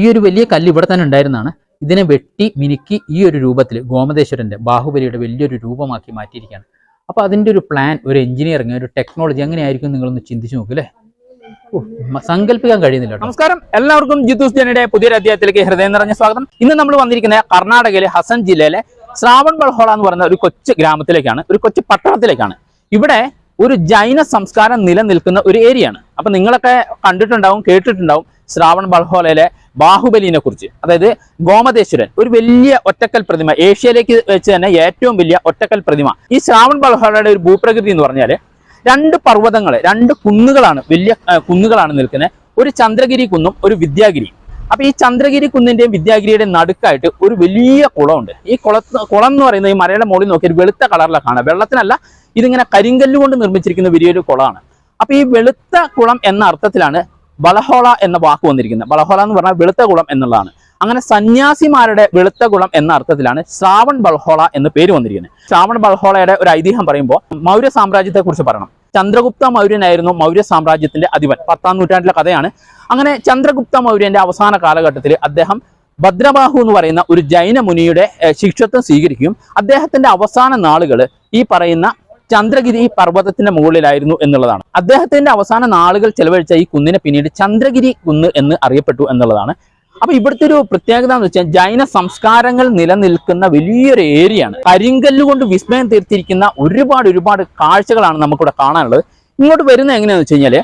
ഈ ഒരു വലിയ കല്ല് ഇവിടെ തന്നെ ഉണ്ടായിരുന്നതാണ്. ഇതിനെ വെട്ടി മിനുക്കി ഈ ഒരു രൂപത്തിൽ ഗോമതേശ്വരന്റെ ബാഹുബലിയുടെ വലിയൊരു രൂപമാക്കി മാറ്റിയിരിക്കുകയാണ്. അപ്പോൾ അതിന്റെ ഒരു പ്ലാൻ ഒരു എഞ്ചിനീയറിംഗ് ഒരു ടെക്നോളജി എങ്ങനെയായിരിക്കും നിങ്ങളൊന്ന് ചിന്തിച്ചു നോക്കും അല്ലേ? സങ്കല്പിക്കാൻ കഴിയുന്നില്ല നമസ്കാരം. എല്ലാവർക്കും ജിത്തൂസ് ജനയുടെ പുതിയൊരു അധ്യായത്തിലേക്ക് ഹൃദയം നിറഞ്ഞ സ്വാഗതം. ഇന്ന് നമ്മൾ വന്നിരിക്കുന്നത് കർണാടകയിലെ ഹസൻ ജില്ലയിലെ ശ്രാവൺ ബൾഹോള എന്ന് പറയുന്ന ഒരു കൊച്ചു ഗ്രാമത്തിലേക്കാണ് ഒരു കൊച്ചു പട്ടണത്തിലേക്കാണ്. ഇവിടെ ഒരു ജൈന സംസ്കാരം നിലനിൽക്കുന്ന ഒരു ഏരിയയാണ്. അപ്പൊ നിങ്ങളൊക്കെ കണ്ടിട്ടുണ്ടാവും കേട്ടിട്ടുണ്ടാവും ശ്രാവൺ ബൾഹോലയിലെ ബാഹുബലിനെ കുറിച്ച്. അതായത് ഗോമതേശ്വരൻ ഒരു വലിയ ഒറ്റക്കൽ പ്രതിമ ഏഷ്യയിലേക്ക് വെച്ച് തന്നെ ഏറ്റവും വലിയ ഒറ്റക്കൽ പ്രതിമ. ഈ ശ്രാവൺ ബൾഹോലയുടെ ഒരു ഭൂപ്രകൃതി എന്ന് പറഞ്ഞാൽ രണ്ട് പർവതങ്ങൾ രണ്ട് കുന്നുകളാണ് വലിയ കുന്നുകളാണ് നിൽക്കുന്നത്. ഒരു ചന്ദ്രഗിരി കുന്നും ഒരു വിദ്യാഗിരി. അപ്പൊ ഈ ചന്ദ്രഗിരി കുന്നിന്റെയും വിദ്യാഗിരിയുടെയും നടുക്കായിട്ട് ഒരു വലിയ കുളമുണ്ട്. ഈ കുള കുളം എന്ന് പറയുന്നത് ഈ മലയുടെ മുകളിൽ നോക്കി ഒരു വെളുത്ത കളറിലാണ്. വെള്ളത്തിനല്ല ഇതിങ്ങനെ കരിങ്കല്ല് കൊണ്ട് നിർമ്മിച്ചിരിക്കുന്ന വലിയൊരു കുളമാണ്. അപ്പൊ ഈ വെളുത്ത കുളം എന്ന അർത്ഥത്തിലാണ് ബലഹോള എന്ന വാക്ക് വന്നിരിക്കുന്നത്. ബലഹോള എന്ന് പറഞ്ഞാൽ വെളുത്ത കുളം എന്നുള്ളതാണ്. അങ്ങനെ സന്യാസിമാരുടെ വെളുത്ത കുളം എന്ന അർത്ഥത്തിലാണ് ശ്രാവൺ ബൽഹോള എന്ന പേര് വന്നിരിക്കുന്നത്. ശ്രാവൺ ബൽഹോളയുടെ ഒരു ഐതിഹ്യം പറയുമ്പോൾ മൗര്യ സാമ്രാജ്യത്തെ കുറിച്ച് പറയണം. ചന്ദ്രഗുപ്ത മൗര്യനായിരുന്നു മൗര്യ സാമ്രാജ്യത്തിന്റെ അധിപൻ. പത്താം നൂറ്റാണ്ടിലെ കഥയാണ്. അങ്ങനെ ചന്ദ്രഗുപ്ത മൗര്യന്റെ അവസാന കാലഘട്ടത്തിൽ അദ്ദേഹം ഭദ്രബാഹു എന്ന് പറയുന്ന ഒരു ജൈന മുനിയുടെ ശിക്ഷത്വം സ്വീകരിക്കുകയും അദ്ദേഹത്തിന്റെ അവസാന നാളുകൾ ഈ പറയുന്ന ചന്ദ്രഗിരി പർവതത്തിന്റെ മുകളിലായിരുന്നു എന്നുള്ളതാണ്. അദ്ദേഹത്തിന്റെ അവസാന നാളുകൾ ചെലവഴിച്ച ഈ കുന്നിനെ പിന്നീട് ചന്ദ്രഗിരി കുന്ന് എന്ന് അറിയപ്പെട്ടു എന്നുള്ളതാണ്. അപ്പൊ ഇവിടുത്തെ ഒരു പ്രത്യേകത എന്ന് വെച്ചാൽ ജൈന സംസ്കാരങ്ങൾ നിലനിൽക്കുന്ന വലിയൊരു കരിങ്കല്ല് കൊണ്ട് വിസ്മയം തീർത്തിരിക്കുന്ന ഒരുപാട് ഒരുപാട് കാഴ്ചകളാണ് നമുക്കിവിടെ കാണാനുള്ളത്. ഇങ്ങോട്ട് വരുന്നത് എങ്ങനെയാണെന്ന് വെച്ച് കഴിഞ്ഞാൽ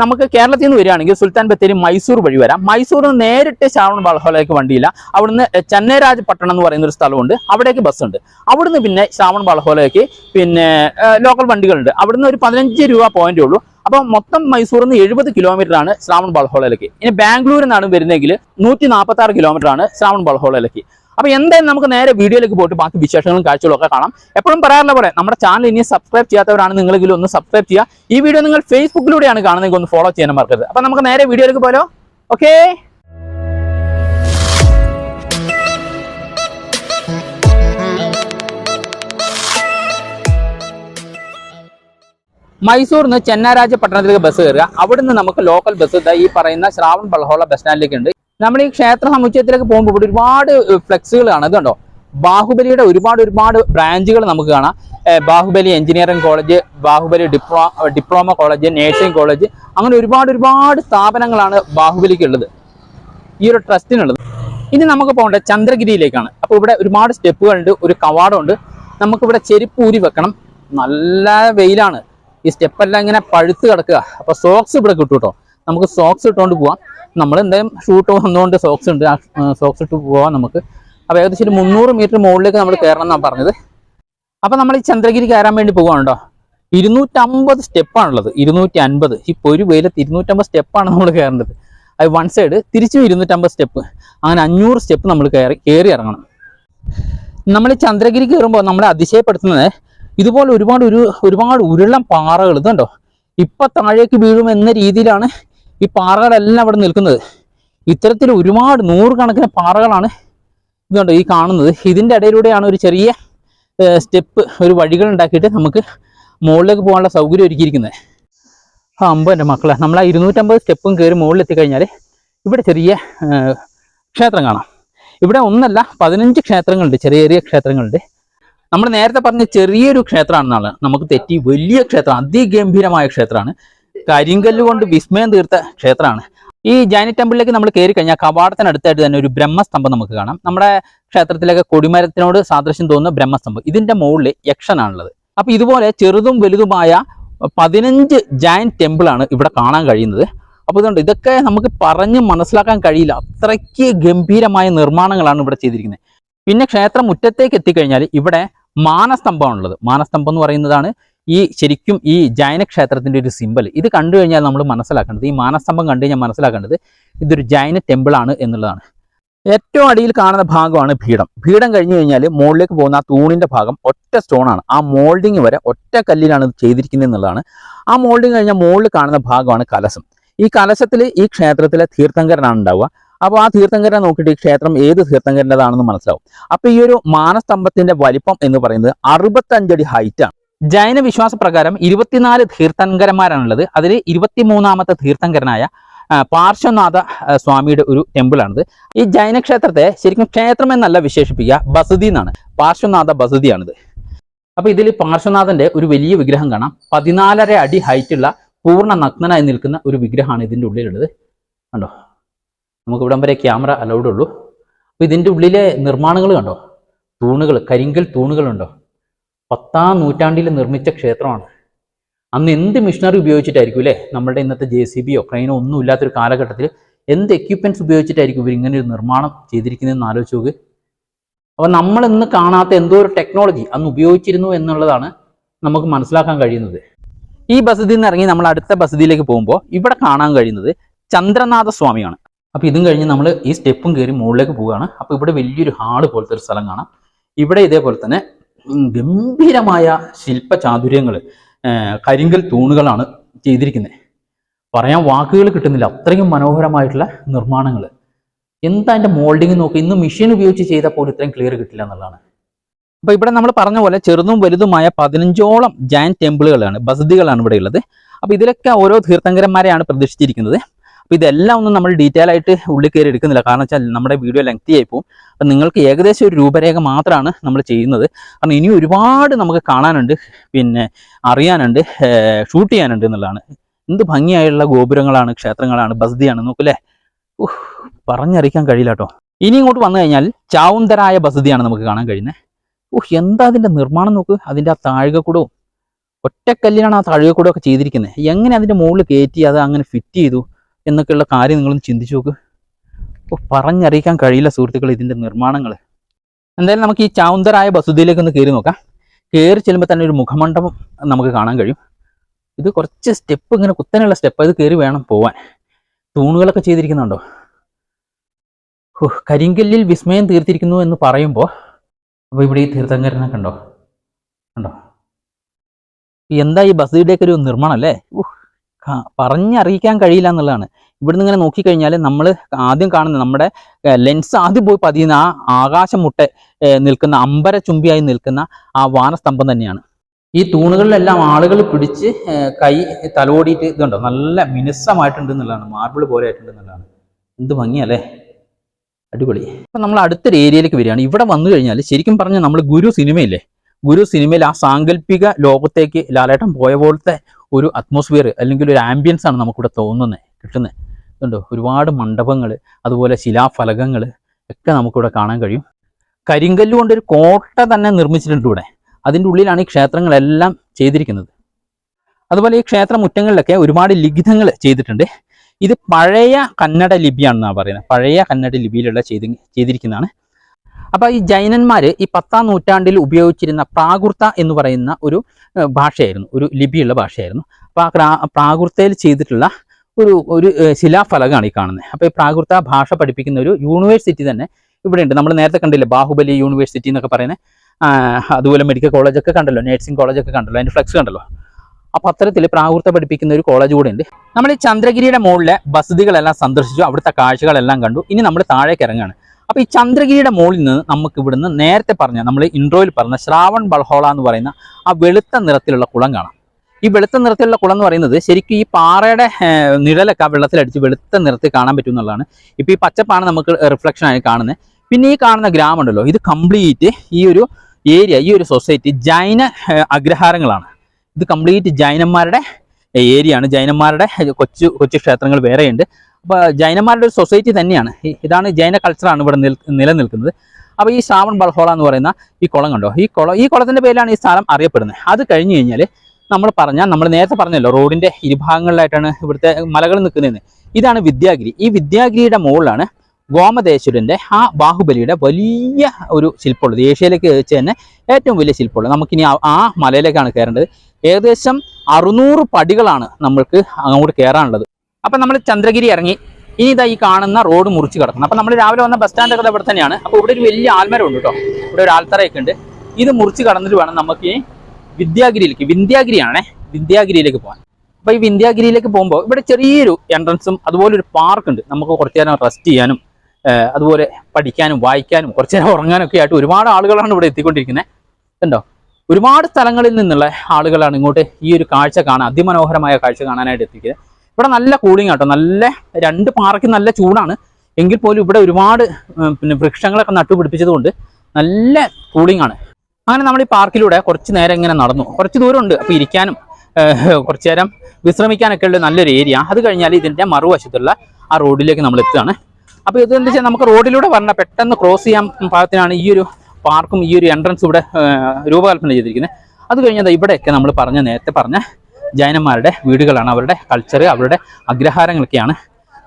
നമുക്ക് കേരളത്തിൽ നിന്ന് വരികയാണെങ്കിൽ സുൽത്താൻ ബത്തേരി മൈസൂർ വഴി വരാം. നിന്ന് നേരിട്ട് ശ്രാവൺ ബൾഹോളയ്ക്ക് വണ്ടിയില്ല. അവിടുന്ന് ചെന്നൈരാജ് പട്ടണം എന്ന് പറയുന്ന ഒരു സ്ഥലമുണ്ട്. അവിടേക്ക് ബസ് ഉണ്ട്. അവിടുന്ന് പിന്നെ ശ്രാവൺ ബൾഹോളയ്ക്ക് പിന്നെ ലോക്കൽ വണ്ടികളുണ്ട്. അവിടുന്ന് ഒരു പതിനഞ്ച് രൂപ പോയിന്റേ ഉള്ളൂ. അപ്പോൾ മൊത്തം മൈസൂരിൽ നിന്ന് എഴുപത് കിലോമീറ്റർ ആണ് ശ്രാവൺ ബൾഹോളയിലേക്ക് ഇനി ബാംഗ്ലൂരിൽ നിന്നാണ് വരുന്നതെങ്കിൽ നൂറ്റി നാൽപ്പത്തി ആറ് കിലോമീറ്റർ ആണ് ശ്രാവൺ ബൾഹോളയിലേക്ക് അപ്പൊ എന്തായാലും നമുക്ക് നേരെ വീഡിയോയിലേക്ക് പോയിട്ട് ബാക്കി വിശേഷങ്ങളും കാഴ്ചകളും ഒക്കെ കാണാം. എപ്പോഴും പറയാറുള്ള പോലെ നമ്മുടെ ചാനൽ ഇനി സബ്സ്ക്രൈബ് ചെയ്യാത്തവരാണ് നിങ്ങളെങ്കിലും ഒന്ന് സബ്സ്ക്രൈബ് ചെയ്യുക. ഈ വീഡിയോ നിങ്ങൾ ഫേസ്ബുക്കിലൂടെയാണ് കാണുന്നതെങ്കിൽ ഒന്ന് ഫോളോ ചെയ്യാൻ മറക്കരുത്. അപ്പൊ നമുക്ക് നേരെ വീഡിയോയിലേക്ക് പോലോ? ഓക്കേ മൈസൂരിൽ നിന്ന് ചെന്നാരാജ പട്ടണത്തിലേക്ക് ബസ് കയറുക. അവിടുന്ന് നമുക്ക് ലോക്കൽ ബസ് ഈ പറയുന്ന ശ്രാവൺ ബൾഹോള ബസ് സ്റ്റാൻഡിലേക്ക് ഉണ്ട് നമ്മൾ ഈ ക്ഷേത്ര സമുച്ചയത്തിലേക്ക് പോകുമ്പോൾ ഇവിടെ ഒരുപാട് ഫ്ലെക്സുകൾ കാണാം. ഇതുണ്ടോ? ബാഹുബലിയുടെ ഒരുപാട് ഒരുപാട് ബ്രാഞ്ചുകൾ നമുക്ക് കാണാം. ബാഹുബലി എഞ്ചിനീയറിംഗ് കോളേജ് ബാഹുബലി ഡിപ്ലോ ഡിപ്ലോമ കോളേജ് നേഴ്സിംഗ് കോളേജ് അങ്ങനെ ഒരുപാട് ഒരുപാട് സ്ഥാപനങ്ങളാണ് ബാഹുബലിക്ക് ഉള്ളത് ഈ ഒരു ട്രസ്റ്റിനുള്ളത്. ഇനി നമുക്ക് പോകേണ്ടത് ചന്ദ്രഗിരിയിലേക്കാണ്. അപ്പോൾ ഇവിടെ ഒരുപാട് സ്റ്റെപ്പുകളുണ്ട് ഒരു കവാടമുണ്ട്. നമുക്കിവിടെ ചെരുപ്പ് ഊരി വെക്കണം. നല്ല വെയിലാണ്. ഈ സ്റ്റെപ്പെല്ലാം ഇങ്ങനെ പഴുത്ത് കിടക്കുക. അപ്പോൾ സോക്സ് ഇവിടെ കിട്ടും കേട്ടോ നമുക്ക് സോക്സ് ഇട്ടുകൊണ്ട് പോവാം. നമ്മൾ എന്തായാലും ഷൂട്ട് വന്നുകൊണ്ട് സോക്സ് ഉണ്ട് സോക്സ് ഇട്ട് പോവാം നമുക്ക്. അപ്പോൾ ഏകദേശം ഒരു മുന്നൂറ് മീറ്റർ മുകളിലേക്ക് നമ്മൾ കയറണം എന്നാണ് പറഞ്ഞത്. അപ്പോൾ നമ്മൾ ഈ ചന്ദ്രഗിരി കയറാൻ വേണ്ടി കേട്ടോ. ഇരുന്നൂറ്റമ്പത് സ്റ്റെപ്പാണുള്ളത് ഇരുന്നൂറ്റി അൻപത് ഇപ്പോൾ ഒരു വെയിലത്ത് ഇരുന്നൂറ്റമ്പത് സ്റ്റെപ്പാണ് നമ്മൾ കയറേണ്ടത്. അത് വൺ സൈഡ് തിരിച്ചും ഇരുന്നൂറ്റമ്പത് സ്റ്റെപ്പ് അങ്ങനെ അഞ്ഞൂറ് സ്റ്റെപ്പ് നമ്മൾ കയറി കയറി ഇറങ്ങണം. നമ്മൾ ഈ ചന്ദ്രഗിരി കയറുമ്പോൾ നമ്മളെ അതിശയപ്പെടുത്തുന്നത് ഇതുപോലെ ഒരുപാട് ഒരു ഒരുപാട് ഉരുളം പാറകൾ ഇതുണ്ടോ? ഇപ്പം താഴേക്ക് വീഴുമെന്ന രീതിയിലാണ് ഈ പാറകളെല്ലാം ഇവിടെ നിൽക്കുന്നത്. ഇത്തരത്തിൽ ഒരുപാട് നൂറുകണക്കിന് പാറകളാണ് ഇതുകൊണ്ട് ഈ കാണുന്നത്. ഇതിന്റെ ഇടയിലൂടെയാണ് ഒരു ചെറിയ സ്റ്റെപ്പ് ഒരു വഴികൾ ഉണ്ടാക്കിയിട്ട് നമുക്ക് മുകളിലേക്ക് പോകാനുള്ള സൗകര്യം ഒരുക്കിയിരിക്കുന്നത്. ആ അമ്പോ എന്റെ മക്കളെ നമ്മൾ ആ ഇരുന്നൂറ്റമ്പത് സ്റ്റെപ്പും കയറി മുകളിൽ എത്തിക്കഴിഞ്ഞാൽ ഇവിടെ ചെറിയ ക്ഷേത്രം കാണാം. ഇവിടെ ഒന്നല്ല പതിനഞ്ച് ക്ഷേത്രങ്ങളുണ്ട് ചെറിയ ചെറിയ ക്ഷേത്രങ്ങളുണ്ട്. നമ്മൾ നേരത്തെ പറഞ്ഞ ചെറിയൊരു ക്ഷേത്രമാണെന്നാണ്. നമുക്ക് തെറ്റി വലിയ ക്ഷേത്രം അതിഗംഭീരമായ ക്ഷേത്രമാണ്. കരിങ്കല്ല് കൊണ്ട് വിസ്മയം തീർത്ത ക്ഷേത്രമാണ്. ഈ ജൈന ടെമ്പിളിലേക്ക് നമ്മൾ കയറി കഴിഞ്ഞാൽ കവാടത്തിനടുത്തായിട്ട് തന്നെ ഒരു ബ്രഹ്മസ്തംഭം നമുക്ക് കാണാം. നമ്മുടെ ക്ഷേത്രത്തിലൊക്കെ കൊടിമരത്തിനോട് സാദൃശ്യം തോന്നുന്ന ബ്രഹ്മസ്തംഭം. ഇതിന്റെ മുകളിൽ യക്ഷനാണുള്ളത്. അപ്പൊ ഇതുപോലെ ചെറുതും വലുതുമായ പതിനഞ്ച് ജൈൻ ടെമ്പിൾ ആണ് ഇവിടെ കാണാൻ കഴിയുന്നത്. അപ്പോൾ ഇതുകൊണ്ട് ഇതൊക്കെ നമുക്ക് പറഞ്ഞ് മനസ്സിലാക്കാൻ കഴിയില്ല. അത്രയ്ക്ക് ഗംഭീരമായ നിർമ്മാണങ്ങളാണ് ഇവിടെ ചെയ്തിരിക്കുന്നത്. പിന്നെ ക്ഷേത്രം മുറ്റത്തേക്ക് എത്തിക്കഴിഞ്ഞാൽ ഇവിടെ മാനസ്തംഭമാണുള്ളത്. മാനസ്തംഭം എന്ന് പറയുന്നതാണ് ഈ ശരിക്കും ഈ ജൈന ക്ഷേത്രത്തിന്റെ ഒരു സിമ്പൽ ഇത് കണ്ടു കഴിഞ്ഞാൽ നമ്മൾ മനസ്സിലാക്കേണ്ടത് ഈ മാനസ്തംഭം കണ്ടു കഴിഞ്ഞാൽ മനസ്സിലാക്കേണ്ടത് ഇതൊരു ജൈന ടെമ്പിൾ ആണ് എന്നുള്ളതാണ്. ഏറ്റവും അടിയിൽ കാണുന്ന ഭാഗമാണ് പീഠം. പീഠം കഴിഞ്ഞു കഴിഞ്ഞാൽ മുകളിലേക്ക് പോകുന്ന ആ തൂണിന്റെ ഭാഗം ഒറ്റ സ്റ്റോണാണ് ആ മോൾഡിങ് വരെ ഒറ്റ കല്ലിലാണ് ചെയ്തിരിക്കുന്നത് എന്നുള്ളതാണ്. ആ മോൾഡിങ് കഴിഞ്ഞാൽ മുകളിൽ കാണുന്ന ഭാഗമാണ് കലശം. ഈ കലശത്തിൽ ഈ ക്ഷേത്രത്തിലെ തീർത്ഥങ്കരനാണ് ഉണ്ടാവുക. അപ്പോൾ ആ തീർത്ഥങ്കരനെ നോക്കിയിട്ട് ഈ ക്ഷേത്രം ഏത് തീർത്ഥങ്കരന്റെതാണെന്ന് മനസ്സിലാവും. അപ്പോൾ ഈ ഒരു മാനസ്തംഭത്തിന്റെ വലിപ്പം എന്ന് പറയുന്നത് അറുപത്തഞ്ചടി ഹൈറ്റാണ് ജൈന വിശ്വാസ പ്രകാരം ഇരുപത്തിനാല് തീർത്ഥങ്കരന്മാരാണുള്ളത്. അതിൽ ഇരുപത്തിമൂന്നാമത്തെ തീർത്ഥങ്കരനായ പാർശ്വനാഥ സ്വാമിയുടെ ഒരു ടെമ്പിളാണിത്. ഈ ജൈന ക്ഷേത്രത്തെ ശരിക്കും ക്ഷേത്രം എന്നല്ല വിശേഷിപ്പിക്കുക ബസതി എന്നാണ്. പാർശ്വനാഥ ബസതിയാണിത്. അപ്പൊ ഇതിൽ പാർശ്വനാഥന്റെ ഒരു വലിയ വിഗ്രഹം കാണാം. പതിനാലര അടി ഹൈറ്റുള്ള പൂർണ നഗ്നനായി നിൽക്കുന്ന ഒരു വിഗ്രഹമാണ് ഇതിന്റെ ഉള്ളിലുള്ളത്. കണ്ടോ? നമുക്ക് ഇവിടം വരെ ക്യാമറ അലൗഡ് ഉള്ളൂ. അപ്പൊ ഇതിന്റെ ഉള്ളിലെ നിർമ്മാണങ്ങൾ കണ്ടോ? തൂണുകൾ കരിങ്കൽ തൂണുകളുണ്ടോ പത്താം നൂറ്റാണ്ടിൽ നിർമ്മിച്ച ക്ഷേത്രമാണ്. അന്ന് എന്ത് മിഷനറി ഉപയോഗിച്ചിട്ടായിരിക്കും അല്ലേ? നമ്മുടെ ഇന്നത്തെ ജെ സി ബിയോ ക്രൈനോ ഒന്നും ഇല്ലാത്തൊരു കാലഘട്ടത്തിൽ എന്ത് എക്യുപ്മെന്റ്സ് ഉപയോഗിച്ചിട്ടായിരിക്കും ഇവർ ഇങ്ങനെ ഒരു നിർമ്മാണം ചെയ്തിരിക്കുന്നതെന്ന് ആലോചിച്ച് നോക്ക്. അപ്പോൾ നമ്മൾ ഇന്ന് കാണാത്ത എന്തോ ഒരു ടെക്നോളജി അന്ന് ഉപയോഗിച്ചിരുന്നു എന്നുള്ളതാണ് നമുക്ക് മനസ്സിലാക്കാൻ കഴിയുന്നത്. ഈ ബസതിയിൽ നിന്ന് ഇറങ്ങി നമ്മൾ അടുത്ത ബസതിയിലേക്ക് പോകുമ്പോൾ ഇവിടെ കാണാൻ കഴിയുന്നത് ചന്ദ്രനാഥ സ്വാമിയാണ്. അപ്പോൾ ഇതും കഴിഞ്ഞ് നമ്മൾ ഈ സ്റ്റെപ്പും കയറി മുകളിലേക്ക് പോവുകയാണ്. അപ്പോൾ ഇവിടെ വലിയൊരു ഹാൾ പോലത്തെ ഒരു സ്ഥലം കാണാം. ഇവിടെ ഇതേപോലെ തന്നെ ഗംഭീരമായ ശില്പ ചാതുര്യങ്ങൾ കരിങ്കൽ തൂണുകളാണ് ചെയ്തിരിക്കുന്നത് പറയാൻ വാക്കുകൾ കിട്ടുന്നില്ല. അത്രയും മനോഹരമായിട്ടുള്ള നിർമ്മാണങ്ങൾ എന്താ അതിന്റെ മോൾഡിങ് നോക്കി. ഇന്ന് മെഷീൻ ഉപയോഗിച്ച് ചെയ്താൽ പോലും ഇത്രയും ക്ലിയർ കിട്ടില്ല എന്നുള്ളതാണ്. അപ്പൊ ഇവിടെ നമ്മൾ പറഞ്ഞ പോലെ ചെറുതും വലുതുമായ പതിനഞ്ചോളം ജയൻ ടെമ്പിളുകളാണ് ബസതികളാണ് ഇവിടെ ഉള്ളത്. അപ്പൊ ഇതിലൊക്കെ ഓരോ തീർത്ഥങ്കരന്മാരെയാണ് പ്രതീക്ഷിച്ചിരിക്കുന്നത് അപ്പൊ ഇതെല്ലാം ഒന്നും നമ്മൾ ഡീറ്റെയിൽ ആയിട്ട് ഉള്ളിൽ കയറി എടുക്കുന്നില്ല. കാരണം വെച്ചാൽ നമ്മുടെ വീഡിയോ ലെങ്ത്തി ആയി പോകും. അപ്പം നിങ്ങൾക്ക് ഏകദേശം ഒരു രൂപരേഖ മാത്രമാണ് നമ്മൾ ചെയ്യുന്നത്. കാരണം ഇനി ഒരുപാട് നമുക്ക് കാണാനുണ്ട് പിന്നെ അറിയാനുണ്ട് ഷൂട്ട് ചെയ്യാനുണ്ട് എന്നുള്ളതാണ്. എന്ത് ഭംഗിയായുള്ള ഗോപുരങ്ങളാണ് ക്ഷേത്രങ്ങളാണ് ബസ്തിയാണ്. നോക്കല്ലേ ഓഹ് പറഞ്ഞറിയിക്കാൻ കഴിയില്ല കേട്ടോ. ഇനി ഇങ്ങോട്ട് വന്നു കഴിഞ്ഞാൽ ചാവുന്തരായ ബസതിയാണ് നമുക്ക് കാണാൻ കഴിയുന്നത്. ഓഹ് എന്താ അതിന്റെ നിർമ്മാണം നോക്ക്? അതിന്റെ ആ താഴികക്കൂടവും. ഒറ്റക്കല്ലിലാണ് ആ ഒക്കെ ചെയ്തിരിക്കുന്നത്. എങ്ങനെ അതിന്റെ മുകളിൽ കയറ്റി അത് അങ്ങനെ ഫിറ്റ് ചെയ്തു? എന്നൊക്കെയുള്ള കാര്യം നിങ്ങളൊന്ന് ചിന്തിച്ചു നോക്ക്. അപ്പോൾ പറഞ്ഞറിയിക്കാൻ കഴിയില്ല സുഹൃത്തുക്കൾ ഇതിന്റെ നിർമ്മാണങ്ങൾ. എന്തായാലും നമുക്ക് ഈ ചൗന്ദരായ ബസുദിയിലേക്ക് ഒന്ന് കയറി നോക്കാം. കയറി ചെല്ലുമ്പോൾ തന്നെ ഒരു മുഖമണ്ഡപം നമുക്ക് കാണാൻ കഴിയും. ഇത് കുറച്ച് സ്റ്റെപ്പ് ഇങ്ങനെ കുത്തനെയുള്ള സ്റ്റെപ്പ്. അത് കയറി വേണം പോവാൻ. തൂണുകളൊക്കെ ചെയ്തിരിക്കുന്നുണ്ടോ? കരിങ്കല്ലിൽ വിസ്മയം തീർത്തിരിക്കുന്നു എന്ന് പറയുമ്പോൾ അപ്പോൾ ഇവിടെ ഈ തീർത്ഥങ്കരനെ കണ്ടോ? കണ്ടോ? എന്താ ഈ ബസ്സിന്റെയൊക്കെ ഒരു നിർമ്മാണം അല്ലേ പറഞ്ഞറിയിക്കാൻ കഴിയില്ല എന്നുള്ളതാണ്. ഇവിടുന്ന് ഇങ്ങനെ നോക്കിക്കഴിഞ്ഞാൽ നമ്മൾ ആദ്യം കാണുന്ന നമ്മുടെ ലെൻസ് ആദ്യം പോയി പതിയുന്ന ആ ആകാശമുട്ട നിൽക്കുന്ന അമ്പര ചുംബിയായി നിൽക്കുന്ന ആ വാനസ്തംഭം തന്നെയാണ്. ഈ തൂണുകളിലെല്ലാം ആളുകൾ പിടിച്ച് കൈ തലോടിയിട്ട് ഇതുണ്ടോ? നല്ല മിനുസമായിട്ടുണ്ട് എന്നുള്ളതാണ്. മാർബിൾ പോലെ ആയിട്ടുണ്ട് എന്നുള്ളതാണ്. എന്ത് ഭംഗിയല്ലേ? അടിപൊളി. അപ്പം നമ്മൾ അടുത്തൊരു ഏരിയയിലേക്ക് വരികയാണ്. ഇവിടെ വന്നു കഴിഞ്ഞാൽ ശരിക്കും പറഞ്ഞാൽ നമ്മൾ ഗുരു സിനിമയില്ലേ? ഗുരു സിനിമയിൽ ആ സാങ്കല്പിക ലോകത്തേക്ക് ലാലേട്ടൻ പോയ പോലത്തെ ഒരു അറ്റ്മോസ്ഫിയർ അല്ലെങ്കിൽ ഒരു ആംബിയൻസ് ആണ് നമുക്കിവിടെ തോന്നുന്നത് കിട്ടുന്നത് ഇതുണ്ടോ. ഒരുപാട് മണ്ഡപങ്ങൾ അതുപോലെ ശിലാഫലകങ്ങൾ ഒക്കെ നമുക്കിവിടെ കാണാൻ കഴിയും. കരിങ്കല്ല് കൊണ്ടൊരു കോട്ട തന്നെ നിർമ്മിച്ചിട്ടുണ്ട് ഇവിടെ. അതിന്റെ ഉള്ളിലാണ് ഈ ക്ഷേത്രങ്ങളെല്ലാം ചെയ്തിരിക്കുന്നത്. അതുപോലെ ഈ ക്ഷേത്ര മുറ്റങ്ങളിലൊക്കെ ഒരുപാട് ലിഖിതങ്ങൾ ചെയ്തിട്ടുണ്ട്. ഇത് പഴയ കന്നഡ ലിപിയാണെന്നാണ് പറയുന്നത്. പഴയ കന്നഡ ലിപിയിലുള്ള ചെയ്തി ചെയ്തിരിക്കുന്നതാണ്. അപ്പോൾ ഈ ജൈനന്മാർ ഈ പത്താം നൂറ്റാണ്ടിൽ ഉപയോഗിച്ചിരുന്ന പ്രാകൃത എന്ന് പറയുന്ന ഒരു ഭാഷയായിരുന്നു. ഒരു ലിപിയുള്ള ഭാഷയായിരുന്നു. അപ്പോൾ ആ പ്രാകൃതയിൽ ചെയ്തിട്ടുള്ള ഒരു ഒരു ശിലാഫലകമാണ് ഈ കാണുന്നത്. അപ്പോൾ ഈ പ്രാകൃത ഭാഷ പഠിപ്പിക്കുന്ന ഒരു യൂണിവേഴ്സിറ്റി തന്നെ ഇവിടെ ഉണ്ട് നമ്മൾ നേരത്തെ കണ്ടില്ലേ ബാഹുബലി യൂണിവേഴ്സിറ്റി എന്നൊക്കെ പറയുന്നത്. അതുപോലെ മെഡിക്കൽ കോളേജൊക്കെ കണ്ടല്ലോ നഴ്സിംഗ് കോളേജൊക്കെ കണ്ടല്ലോ അതിന്റെ ഫ്ലെക്സ് കണ്ടല്ലോ. ആ അത്തരത്തിൽ പ്രാകൃത പഠിപ്പിക്കുന്ന ഒരു കോളേജ് കൂടെ ഉണ്ട്. നമ്മൾ ഈ ചന്ദ്രഗിരിയുടെ മുകളിലെ വസതികളെല്ലാം സന്ദർശിച്ചു. അവിടുത്തെ കാഴ്ചകളെല്ലാം കണ്ടു. ഇനി നമ്മൾ താഴേക്ക് ഇറങ്ങുകയാണ്. അപ്പോൾ ഈ ചന്ദ്രഗിരിയുടെ മുകളിൽ നിന്ന് നമുക്ക് ഇവിടുന്ന് നേരത്തെ പറഞ്ഞ നമ്മൾ ഇൻട്രോയിൽ പറഞ്ഞ ശ്രാവൺ ബൾഹോള എന്ന് പറയുന്ന ആ വെളുത്ത നിറത്തിലുള്ള കുളം കാണാം. ഈ വെളുത്ത നിറത്തിലുള്ള കുളം എന്ന് പറയുന്നത് ശരിക്കും ഈ പാറയുടെ നിഴലൊക്കെ ആ വെള്ളത്തിലടിച്ച് വെളുത്ത നിറത്തിൽ കാണാൻ പറ്റും എന്നുള്ളതാണ്. ഇപ്പോൾ ഈ പച്ചപ്പാണ് നമുക്ക് റിഫ്ലക്ഷൻ ആയി കാണുന്നത്. പിന്നെ ഈ കാണുന്ന ഗ്രാമം ഉണ്ടല്ലോ ഇത് കംപ്ലീറ്റ് ഈ ഒരു ഏരിയ ഈ ഒരു സൊസൈറ്റി ജൈന അഗ്രഹാരങ്ങളാണ്. ഇത് കംപ്ലീറ്റ് ജൈനന്മാരുടെ ഏരിയയാണ് ജൈനന്മാരുടെ കൊച്ചു കൊച്ചു ക്ഷേത്രങ്ങൾ വേറെയുണ്ട്. ജൈനന്മാരുടെ ഒരു സൊസൈറ്റി തന്നെയാണ്. ഇതാണ് ജൈന കൾച്ചറാണ് ഇവിടെ നിൽ നിലനിൽക്കുന്നത്. അപ്പോൾ ഈ ശ്രാവൺ ബൾഹോള എന്ന് പറയുന്ന ഈ കുളം കണ്ടോ? ഈ കുളം ഈ കുളത്തിന്റെ പേരിലാണ് ഈ സ്ഥലം അറിയപ്പെടുന്നത്. അത് കഴിഞ്ഞ് കഴിഞ്ഞാൽ നമ്മൾ പറഞ്ഞാൽ നമ്മൾ നേരത്തെ പറഞ്ഞല്ലോ റോഡിന്റെ ഇരുഭാഗങ്ങളിലായിട്ടാണ് ഇവിടുത്തെ മലകൾ നിൽക്കുന്നതെന്ന്. ഇതാണ് വിദ്യാഗിരി. ഈ വിദ്യാഗിരിയുടെ മുകളിലാണ് ഗോമതേശ്വരന്റെ ആ ബാഹുബലിയുടെ വലിയ ഒരു ശില്പമുള്ളത്. ഏഷ്യയിലേക്ക് വെച്ച് തന്നെ ഏറ്റവും വലിയ ശില്പമുള്ളത്. നമുക്കിനി ആ മലയിലേക്കാണ് കയറേണ്ടത്. ഏകദേശം അറുന്നൂറ് പടികളാണ് നമ്മൾക്ക് അങ്ങോട്ട് കയറാനുള്ളത്. അപ്പം നമ്മൾ ചന്ദ്രഗിരി ഇറങ്ങി. ഇനി ഇതാ ഈ കാണുന്ന റോഡ് മുറിച്ച് കിടക്കണം അപ്പം നമ്മൾ രാവിലെ വന്ന ബസ് സ്റ്റാൻഡ് ഒക്കെ ഇവിടെ തന്നെയാണ്. അപ്പോൾ ഇവിടെ ഒരു വലിയ ആൽമരം ഉണ്ട് കേട്ടോ. ഇവിടെ ഒരു ആൽത്തറയൊക്കെ ഉണ്ട്. ഇത് മുറിച്ച് കടന്നിട്ട് വേണം നമുക്ക് ഈ വിദ്യാഗിരിയിലേക്ക് വിന്ധ്യാഗിരിയാണേ. വിന്ധ്യാഗിരിയിലേക്ക് പോകാൻ. അപ്പോൾ ഈ വിന്ധ്യാഗിരിയിലേക്ക് പോകുമ്പോൾ ഇവിടെ ചെറിയൊരു എൻട്രൻസും അതുപോലെ ഒരു പാർക്ക് ഉണ്ട്. നമുക്ക് കുറച്ച് നേരം റെസ്റ്റ് ചെയ്യാനും അതുപോലെ പഠിക്കാനും വായിക്കാനും കുറച്ച് നേരം ഉറങ്ങാനും ഒക്കെ ആയിട്ട് ഒരുപാട് ആളുകളാണ് ഇവിടെ എത്തിക്കൊണ്ടിരിക്കുന്നത്. ഉണ്ടോ ഒരുപാട് സ്ഥലങ്ങളിൽ നിന്നുള്ള ആളുകളാണ് ഇങ്ങോട്ട് ഈ ഒരു കാഴ്ച കാണാൻ അതിമനോഹരമായ കാഴ്ച കാണാനായിട്ട് എത്തിക്കുന്നത്. ഇവിടെ നല്ല കൂളിംഗ് ആട്ടോ. നല്ല രണ്ട് പാറയ്ക്ക് നല്ല ചൂടാണ്. എങ്കിൽ പോലും ഇവിടെ ഒരുപാട് പിന്നെ വൃക്ഷങ്ങളൊക്കെ നട്ടുപിടിപ്പിച്ചതുകൊണ്ട് നല്ല കൂളിംഗ് ആണ്. അങ്ങനെ നമ്മൾ ഈ പാർക്കിലൂടെ കുറച്ച് നേരം ഇങ്ങനെ നടന്നു. കുറച്ച് ദൂരമുണ്ട്. അപ്പോൾ ഇരിക്കാനും കുറച്ച് നേരം വിശ്രമിക്കാനൊക്കെ ഉള്ള നല്ലൊരു ഏരിയ അത് കഴിഞ്ഞാൽ ഇതിന്റെ മറുവശത്തുള്ള ആ റോഡിലേക്ക് നമ്മൾ എത്തുകയാണ്. അപ്പോൾ ഇത് എന്താ വെച്ചാൽ നമുക്ക് റോഡിലൂടെ വരണ പെട്ടെന്ന് ക്രോസ് ചെയ്യാൻ പാകത്തിനാണ് ഈ ഒരു പാർക്കും ഈ ഒരു എൻട്രൻസ് ഇവിടെ രൂപകൽപ്പന ചെയ്തിരിക്കുന്നത്. അത് കഴിഞ്ഞാൽ ഇവിടെയൊക്കെ നമ്മൾ പറഞ്ഞ നേരത്തെ പറഞ്ഞ ജൈനന്മാരുടെ വീടുകളാണ് അവരുടെ കൾച്ചർ അവരുടെ അഗ്രഹാരങ്ങളൊക്കെയാണ്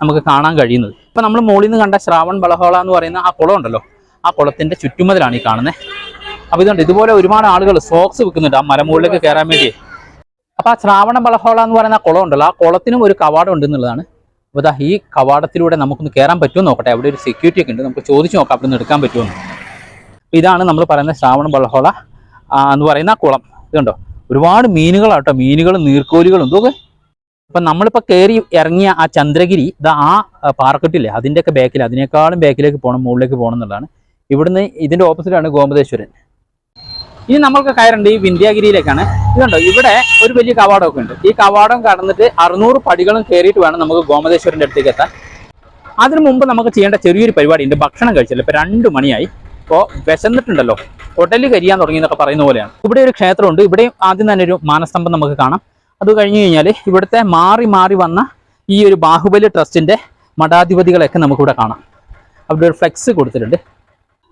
നമുക്ക് കാണാൻ കഴിയുന്നത്. ഇപ്പം നമ്മൾ മുകളിൽ നിന്ന് കണ്ട ശ്രാവൺ ബളഹോള എന്ന് പറയുന്ന ആ കുളം ഉണ്ടല്ലോ ആ കുളത്തിന്റെ ചുറ്റുമതിലാണ് ഈ കാണുന്നത് അപ്പോൾ ഇതുണ്ട് ഇതുപോലെ ഒരുപാട് ആളുകൾ സോക്സ് വിൽക്കുന്നുണ്ട് ആ മലമുകളിലേക്ക് കയറാൻ വേണ്ടി. അപ്പോൾ ആ ശ്രാവണ ബളഹോള എന്ന് പറയുന്ന ആ കുളം ഉണ്ടല്ലോ ആ കുളത്തിനും ഒരു കവാടം ഉണ്ടെന്നുള്ളതാണ് അപ്പോൾ ദാ ഈ കവാടത്തിലൂടെ നമുക്കൊന്ന് കയറാൻ പറ്റുമോ നോക്കട്ടെ അവിടെ ഒരു സെക്യൂരിറ്റി ഒക്കെ ഉണ്ട് നമുക്ക് ചോദിച്ചു നോക്കാം അവിടെ നിന്ന് എടുക്കാൻ പറ്റുമോ ഇതാണ് നമ്മൾ പറയുന്ന ശ്രാവണ ബളഹോള എന്ന് പറയുന്ന കുളം. ഇതുണ്ടോ? ഒരുപാട് മീനുകളാട്ടോ മീനുകളും നീർക്കോലികളും ഇതൊക്കെ അപ്പം നമ്മളിപ്പോൾ കയറി ഇറങ്ങിയ ആ ചന്ദ്രഗിരി ഇതാ ആ പാറക്കെട്ടില്ലേ അതിന്റെയൊക്കെ ബാക്കിൽ അതിനേക്കാളും ബാക്കിലേക്ക് പോകണം മുകളിലേക്ക് പോകണം എന്നുള്ളതാണ്. ഇവിടുന്ന് ഇതിന്റെ ഓപ്പോസിറ്റാണ് ഗോമതേശ്വരൻ. ഇനി നമ്മൾക്ക് കയറേണ്ടത് ഈ വിന്ധ്യാഗിരിയിലേക്കാണ്. ഇതുണ്ടോ ഇവിടെ ഒരു വലിയ കവാടമൊക്കെ ഉണ്ട്. ഈ കവാടം കടന്നിട്ട് അറുന്നൂറ് പടികളും കയറിയിട്ട് വേണം നമുക്ക് ഗോമതേശ്വരന്റെ അടുത്തേക്ക് എത്താൻ. അതിനു മുമ്പ് നമുക്ക് ചെയ്യേണ്ട ചെറിയൊരു പരിപാടി ഉണ്ട് ഭക്ഷണം കഴിച്ചല്ലോ ഇപ്പൊ രണ്ട് മണിയായി. ഇപ്പോൾ വിശന്നിട്ടുണ്ടല്ലോ. ഹോട്ടലിൽ കരിയാൻ തുടങ്ങി എന്നൊക്കെ പറയുന്ന പോലെയാണ്. ഇവിടെ ഒരു ക്ഷേത്രമുണ്ട്. ഇവിടെയും ആദ്യം തന്നെ ഒരു മാനസ്തംഭം നമുക്ക് കാണാം. അത് കഴിഞ്ഞു കഴിഞ്ഞാൽ ഇവിടുത്തെ മാറി മാറി വന്ന ഈ ഒരു ബാഹുബലി ട്രസ്റ്റിന്റെ മഠാധിപതികളെയൊക്കെ നമുക്കിവിടെ കാണാം. അവിടെ ഒരു ഫ്ലെക്സ് കൊടുത്തിട്ടുണ്ട്.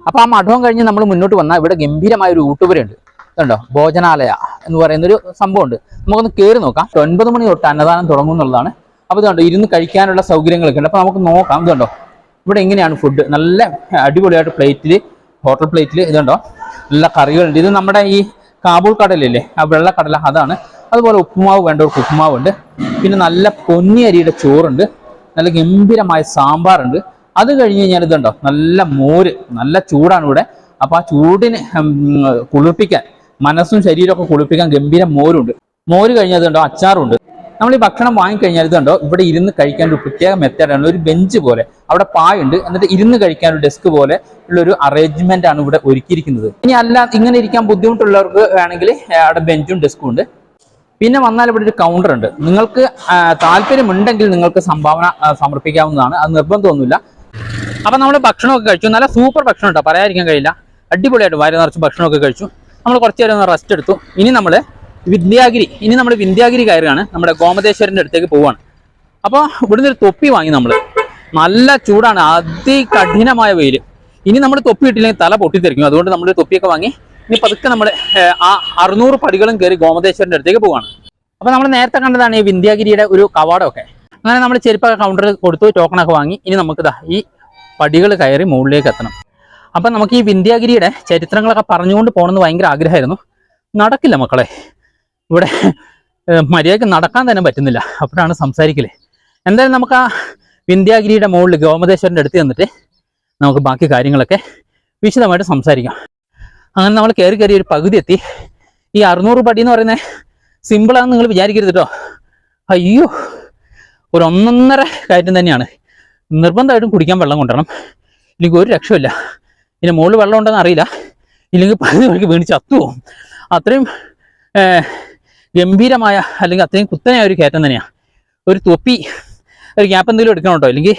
അപ്പോൾ ആ മഠവും കഴിഞ്ഞ് നമ്മൾ മുന്നോട്ട് വന്നാൽ ഇവിടെ ഗംഭീരമായ ഒരു ഊട്ടുപുരയുണ്ട്. കണ്ടോ ഭോജനാലയ എന്ന് പറയുന്നൊരു സംഭവമുണ്ട്. നമുക്കൊന്ന് കയറി നോക്കാം. ഒൻപത് മണി തൊട്ട് അന്നദാനം തുടങ്ങും എന്നുള്ളതാണ്. അപ്പോൾ ഇതുണ്ടോ? ഇരുന്ന് കഴിക്കാനുള്ള സൗകര്യങ്ങളൊക്കെ ഉണ്ട്. അപ്പോൾ നമുക്ക് നോക്കാം. ഇതുണ്ടോ? ഇവിടെ എങ്ങനെയാണ് ഫുഡ് നല്ല അടിപൊളിയായിട്ട് പ്ലേറ്റിൽ ഹോട്ടൽ പ്ലേറ്റിൽ ഇതുണ്ടോ? നല്ല കറികളുണ്ട്. ഇത് നമ്മുടെ ഈ കാബൂൾ കടലില്ലേ ആ വെള്ള കടല അതാണ്. അതുപോലെ ഉപ്പുമാവ് വേണ്ടവർക്ക് ഉപ്പുമാവുണ്ട്. പിന്നെ നല്ല പൊന്നി അരിയുടെ ചോറുണ്ട്. നല്ല ഗംഭീരമായ സാമ്പാറുണ്ട്. അത് കഴിഞ്ഞ് കഴിഞ്ഞാൽ ഇതുണ്ടോ? നല്ല മോര് നല്ല ചൂടാണ് ഇവിടെ. അപ്പോൾ ആ ചൂടിന് കുളിപ്പിക്കാൻ മനസ്സും ശരീരമൊക്കെ കുളിപ്പിക്കാൻ ഗംഭീര മോരുണ്ട്. മോര് കഴിഞ്ഞാൽ ഇതുണ്ടോ? അച്ചാറുണ്ട്. നമ്മൾ ഈ ഭക്ഷണം വാങ്ങിക്കഴിഞ്ഞാൽ ഇതുണ്ടോ? ഇവിടെ ഇരുന്ന് കഴിക്കാൻ ഒരു പ്രത്യേക മെത്തേഡാണ് ഒരു ബെഞ്ച് പോലെ. അവിടെ പായുണ്ട്. എന്നിട്ട് ഇരുന്ന് കഴിക്കാൻ ഒരു ഡെസ്ക് പോലെ ഉള്ള ഒരു അറേഞ്ച്മെന്റ് ആണ് ഇവിടെ ഒരുക്കിയിരിക്കുന്നത്. ഇനി അല്ല ഇങ്ങനെ ഇരിക്കാൻ ബുദ്ധിമുട്ടുള്ളവർക്ക് വേണമെങ്കിൽ അവിടെ ബെഞ്ചും ഡെസ്കും ഉണ്ട്. പിന്നെ വന്നാൽ ഇവിടെ ഒരു കൗണ്ടർ ഉണ്ട്. നിങ്ങൾക്ക് താല്പര്യമുണ്ടെങ്കിൽ നിങ്ങൾക്ക് സംഭാവന സമർപ്പിക്കാവുന്നതാണ്. അത് നിർബന്ധമൊന്നുമില്ല. അപ്പം നമ്മൾ ഭക്ഷണമൊക്കെ കഴിച്ചു. നല്ല സൂപ്പർ ഭക്ഷണം കേട്ടോ പറയാതിരിക്കാൻ കഴിയില്ല. അടിപൊളിയായിട്ട് വയറ് നിറച്ച് ഭക്ഷണമൊക്കെ കഴിച്ചു. നമ്മൾ കുറച്ച് നേരം റെസ്റ്റ് എടുത്തു. ഇനി നമ്മൾ വിദ്യാഗിരി. ഇനി നമ്മൾ വിന്ധ്യാഗിരി കയറുകയാണ്. നമ്മുടെ ഗോമതേശ്വരന്റെ അടുത്തേക്ക് പോവാണ് അപ്പോൾ ഇവിടുന്ന് ഒരു തൊപ്പി വാങ്ങി നമ്മൾ നല്ല ചൂടാണ്. അതികഠിനമായ വെയിൽ ഇനി നമ്മൾ തൊപ്പി ഇട്ടില്ലെങ്കിൽ തല പൊട്ടിത്തെറിക്കും. അതുകൊണ്ട് നമ്മൾ തൊപ്പിയൊക്കെ വാങ്ങി ഇനി പതുക്കെ നമ്മൾ ആ അറുന്നൂറ് പടികളും കയറി ഗോമതേശ്വരന്റെ അടുത്തേക്ക് പോവാണ് അപ്പോൾ നമ്മൾ നേരത്തെ കണ്ടതാണ് ഈ വിന്ധ്യാഗിരിയുടെ ഒരു കവാടമൊക്കെ. അങ്ങനെ നമ്മൾ ചെരുപ്പൊക്കെ കൗണ്ടറിൽ കൊടുത്തു ടോക്കണൊക്കെ വാങ്ങി. ഇനി നമുക്ക് ദാ ഈ പടികൾ കയറി മുകളിലേക്ക് എത്തണം. അപ്പം നമുക്ക് ഈ വിന്ധ്യാഗിരിയുടെ ചരിത്രങ്ങളൊക്കെ പറഞ്ഞുകൊണ്ട് പോകണമെന്ന് ഭയങ്കര ആഗ്രഹമായിരുന്നു. നടക്കില്ല മക്കളെ. ഇവിടെ മര്യാദയ്ക്ക് നടക്കാൻ തന്നെ പറ്റുന്നില്ല. അപ്പോഴാണ് സംസാരിക്കൽ. എന്തായാലും നമുക്ക് ആ വിന്ധ്യാഗിരിയുടെ മുകളിൽ ഗോമതേശ്വരന്റെ അടുത്ത് ചെന്നിട്ട് നമുക്ക് ബാക്കി കാര്യങ്ങളൊക്കെ വിശദമായിട്ട് സംസാരിക്കാം. അങ്ങനെ നമ്മൾ കയറി കയറി ഒരു പകുതി എത്തി. ഈ അറുന്നൂറ് പടി എന്ന് പറയുന്നത് സിമ്പിളാണെന്ന് നിങ്ങൾ വിചാരിക്കരുത് കേട്ടോ അയ്യോ ഒരു ഒന്നൊന്നര കയറ്റം തന്നെയാണ്. നിർബന്ധമായിട്ടും കുടിക്കാൻ വെള്ളം കൊണ്ടുവരണം. ഇല്ലെങ്കിൽ ഒരു രക്ഷമില്ല ഇതിന് മുകളിൽ വെള്ളം ഉണ്ടെന്ന് അറിയില്ല. ഇല്ലെങ്കിൽ പകുതി വഴിക്ക് വീണ് ചത്തുപോകും അത്രയും ഗംഭീരമായ അല്ലെങ്കിൽ അത്രയും കുത്തനായ ഒരു കയറ്റം തന്നെയാണ് ഒരു തൊപ്പി ഒരു ഗ്യാപ്പ് എന്തെങ്കിലും എടുക്കണം കേട്ടോ അല്ലെങ്കിൽ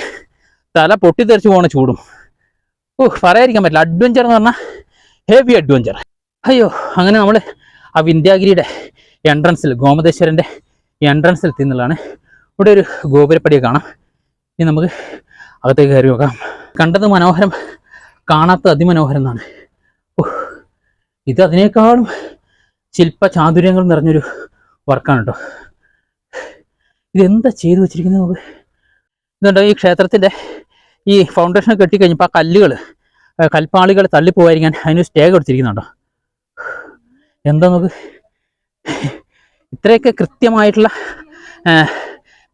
തല പൊട്ടിത്തെറിച്ച് പോകണ ചൂടും. ഓ പറയാതിരിക്കാൻ പറ്റില്ല. അഡ്വഞ്ചർ എന്ന് പറഞ്ഞാൽ ഹെവി അഡ്വഞ്ചർ അയ്യോ അങ്ങനെ നമ്മൾ ആ വിന്ധ്യാഗിരിയുടെ എൻട്രൻസിൽ ഗോമതേശ്വരന്റെ എൻട്രൻസിൽ എത്തി എന്നുള്ളതാണ് ഇവിടെ ഒരു ഗോപുരപ്പടിയെ കാണാം. ഇനി നമുക്ക് അകത്തേക്ക് കയറി നോക്കാം. കണ്ടത് മനോഹരം കാണാത്ത അതിമനോഹരം എന്നാണ്. ഓ ഇത് അതിനേക്കാളും ശില്പ ചാതുര്യങ്ങൾ നിറഞ്ഞൊരു വർക്കാണ് കേട്ടോ ഇതെന്താ ചെയ്തു വെച്ചിരിക്കുന്നത് നമുക്ക് ഇതുണ്ടോ ഈ ക്ഷേത്രത്തിന്റെ ഈ ഫൗണ്ടേഷൻ കെട്ടിക്കഴിഞ്ഞപ്പോൾ ആ കല്ലുകൾ കൽപ്പാളികൾ തള്ളിപ്പോകാതിരിക്കാൻ അതിന് സ്റ്റേ കൊടുത്തിരിക്കുന്നുണ്ടോ. എന്താ നമുക്ക് ഇത്രയൊക്കെ കൃത്യമായിട്ടുള്ള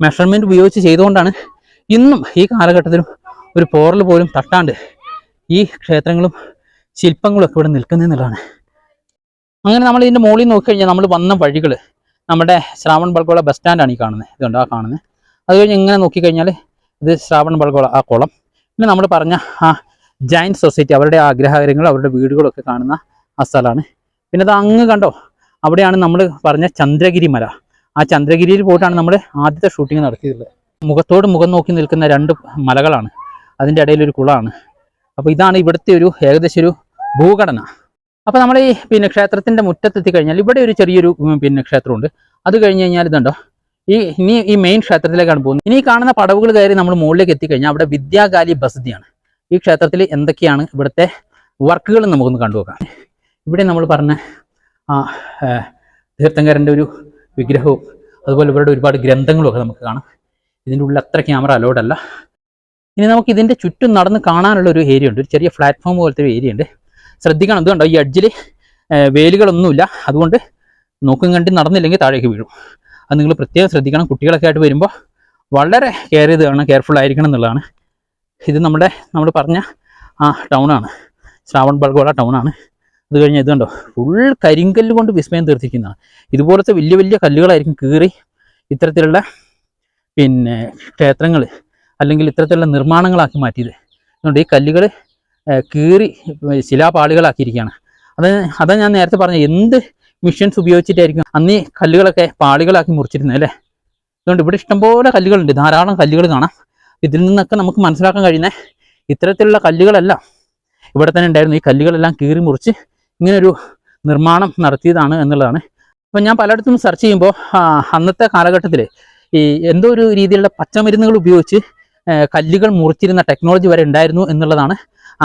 മെഷർമെന്റ് ഉപയോഗിച്ച് ചെയ്തുകൊണ്ടാണ് ഇന്നും ഈ കാലഘട്ടത്തിലും ഒരു പോറൽ പോലും തട്ടാണ്ട് ഈ ക്ഷേത്രങ്ങളും ശില്പങ്ങളും ഒക്കെ ഇവിടെ നിൽക്കുന്നതെന്നുള്ളതാണ് അങ്ങനെ നമ്മൾ ഇതിന്റെ മുകളിൽ നോക്കിക്കഴിഞ്ഞാൽ നമ്മൾ വന്ന വഴികൾ നമ്മുടെ ശ്രാവൺ ബൾഗോള ബസ് സ്റ്റാൻഡാണ് ഈ കാണുന്നത്. ഇതുണ്ട് ആ കാണുന്നത്. അത് കഴിഞ്ഞ് ഇങ്ങനെ നോക്കിക്കഴിഞ്ഞാൽ ഇത് ശ്രാവൺ ബൾഗോള ആ കുളം. പിന്നെ നമ്മൾ പറഞ്ഞ ആ ജൈൻ സൊസൈറ്റി അവരുടെ ആഗ്രഹകാര്യങ്ങൾ അവരുടെ വീടുകളൊക്കെ കാണുന്ന ആ സ്ഥലമാണ്. പിന്നെ അത് അങ്ങ് കണ്ടോ? അവിടെയാണ് നമ്മൾ പറഞ്ഞ ചന്ദ്രഗിരി മല. ആ ചന്ദ്രഗിരിയിൽ പോയിട്ടാണ് നമ്മൾ ആദ്യത്തെ ഷൂട്ടിംഗ് നടത്തിയിട്ടുള്ളത് മുഖത്തോട് മുഖം നോക്കി നിൽക്കുന്ന രണ്ട് മലകളാണ്. അതിന്റെ ഇടയിലൊരു കുളമാണ്. അപ്പോൾ ഇതാണ് ഇവിടുത്തെ ഒരു ഏകദേശം ഒരു ഭൂഘടന. അപ്പോൾ നമ്മൾ ഈ പിന്നെ ക്ഷേത്രത്തിന്റെ മുറ്റത്തെത്തി കഴിഞ്ഞാൽ ഇവിടെ ഒരു ചെറിയൊരു പിന്നെ ക്ഷേത്രമുണ്ട്. അത് കഴിഞ്ഞ് കഴിഞ്ഞാൽ ഇതുണ്ടോ? ഈ ഇനി ഈ മെയിൻ ക്ഷേത്രത്തിലേക്കാണ് പോകുന്നത്. ഇനി കാണുന്ന പടവുകൾ കയറി നമ്മൾ മുകളിലേക്ക് എത്തിക്കഴിഞ്ഞാൽ അവിടെ വിദ്യാകാലി ബസതിയാണ്. ഈ ക്ഷേത്രത്തിൽ എന്തൊക്കെയാണ് ഇവിടുത്തെ വർക്കുകൾ നമുക്കൊന്ന് കണ്ടുപോക്കാം ഇവിടെ നമ്മൾ പറഞ്ഞ ആ തീർത്ഥങ്കരന്റെ ഒരു വിഗ്രഹവും അതുപോലെ ഇവരുടെ ഒരുപാട് ഗ്രന്ഥങ്ങളും ഒക്കെ നമുക്ക് കാണാം. ഇതിന്റെ ഉള്ളിൽ അത്ര ക്യാമറ അലോഡല്ല ഇനി നമുക്ക് ഇതിന്റെ ചുറ്റും നടന്ന് കാണാനുള്ള ഒരു ഏരിയ ഉണ്ട്. ഒരു ചെറിയ പ്ലാറ്റ്ഫോം പോലത്തെ ഒരു ഏരിയ ഉണ്ട്. ശ്രദ്ധിക്കണം. ഇത് കണ്ടോ ഈ അഡ്ജിൽ വേലുകളൊന്നുമില്ല. അതുകൊണ്ട് നോക്കും കണ്ടി നടന്നില്ലെങ്കിൽ താഴേക്ക് വീഴും. അത് നിങ്ങൾ പ്രത്യേകം ശ്രദ്ധിക്കണം. കുട്ടികളൊക്കെ ആയിട്ട് വരുമ്പോൾ വളരെ കെയർ ചെയ്ത് വേണം കെയർഫുൾ ആയിരിക്കണം എന്നുള്ളതാണ്. ഇത് നമ്മുടെ നമ്മൾ പറഞ്ഞ ആ ടൗണാണ് ശ്രാവൺ ബൾഗോള ടൗണാണ് അത് കഴിഞ്ഞ് ഇത് കണ്ടോ? ഫുൾ കരിങ്കല്ല് കൊണ്ട് വിസ്മയം തീർത്തിരിക്കുന്നതാണ്. ഇതുപോലത്തെ വലിയ വലിയ കല്ലുകളായിരിക്കും കീറി ഇത്തരത്തിലുള്ള പിന്നെ ക്ഷേത്രങ്ങൾ അല്ലെങ്കിൽ ഇത്തരത്തിലുള്ള നിർമ്മാണങ്ങളാക്കി മാറ്റിയത്. അതുകൊണ്ട് ഈ കല്ലുകൾ കീറി ശിലാപാളികളാക്കിയിരിക്കുകയാണ്. അത് അതാ ഞാൻ നേരത്തെ പറഞ്ഞ എന്ത് മിഷൻസ് ഉപയോഗിച്ചിട്ടായിരിക്കും അന്ന് ഈ കല്ലുകളൊക്കെ പാളികളാക്കി മുറിച്ചിരുന്നത് അല്ലേ? അതുകൊണ്ട് ഇവിടെ ഇഷ്ടംപോലെ കല്ലുകളുണ്ട് ധാരാളം കല്ലുകൾ കാണാം. ഇതിൽ നിന്നൊക്കെ നമുക്ക് മനസ്സിലാക്കാൻ കഴിയുന്ന ഇത്തരത്തിലുള്ള കല്ലുകളെല്ലാം ഇവിടെ തന്നെ ഉണ്ടായിരുന്നു. ഈ കല്ലുകളെല്ലാം കീറി മുറിച്ച് ഇങ്ങനൊരു നിർമ്മാണം നടത്തിയതാണ് എന്നുള്ളതാണ്. അപ്പം ഞാൻ പലയിടത്തും സെർച്ച് ചെയ്യുമ്പോൾ അന്നത്തെ കാലഘട്ടത്തിൽ ഈ എന്തോ ഒരു രീതിയിലുള്ള പച്ചമരുന്നുകൾ ഉപയോഗിച്ച് കല്ലുകൾ മുറിച്ചിരുന്ന ടെക്നോളജി വരെ ഉണ്ടായിരുന്നു എന്നുള്ളതാണ്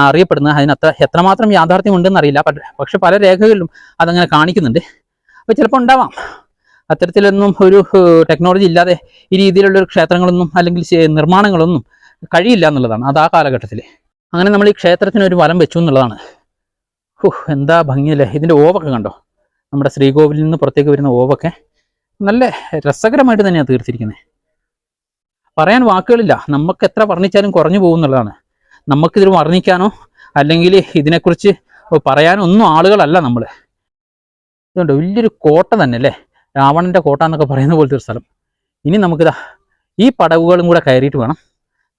അറിയപ്പെടുന്നത്. അതിനത്ര എത്രമാത്രം യാഥാർത്ഥ്യം ഉണ്ടെന്ന് അറിയില്ല പക്ഷെ പല രേഖകളിലും അതങ്ങനെ കാണിക്കുന്നുണ്ട്. അപ്പോൾ ചിലപ്പോൾ ഉണ്ടാവാം. അത്തരത്തിലൊന്നും ഒരു ടെക്നോളജി ഇല്ലാതെ ഈ രീതിയിലുള്ള ഒരു ക്ഷേത്രങ്ങളൊന്നും അല്ലെങ്കിൽ നിർമ്മാണങ്ങളൊന്നും കഴിയില്ല എന്നുള്ളതാണ് അത് ആ കാലഘട്ടത്തിൽ അങ്ങനെ നമ്മൾ ഈ ക്ഷേത്രത്തിന് ഒരു വലം വെച്ചു എന്നുള്ളതാണ്. ഓഹ് എന്താ ഭംഗിയല്ലേ. ഇതിന്റെ ഓവൊക്കെ കണ്ടോ? നമ്മുടെ ശ്രീകോവിലിൽ നിന്ന് പുറത്തേക്ക് വരുന്ന ഓവൊക്കെ നല്ല രസകരമായിട്ട് തന്നെയാണ് തീർത്തിരിക്കുന്നത് പറയാൻ വാക്കുകളില്ല. നമുക്ക് എത്ര വർണിച്ചാലും കുറഞ്ഞു പോകും എന്നുള്ളതാണ്. നമുക്കിതിൽ വർണിക്കാനോ അല്ലെങ്കിൽ ഇതിനെക്കുറിച്ച് പറയാനോ ഒന്നും ആളുകളല്ല നമ്മൾ ഇതുകൊണ്ട് വലിയൊരു കോട്ട തന്നെ അല്ലേ? രാവണന്റെ കോട്ട എന്നൊക്കെ പറയുന്ന പോലത്തെ ഒരു സ്ഥലം. ഇനി നമുക്കിതാ ഈ പടവുകളും കൂടെ കയറിയിട്ട് വേണം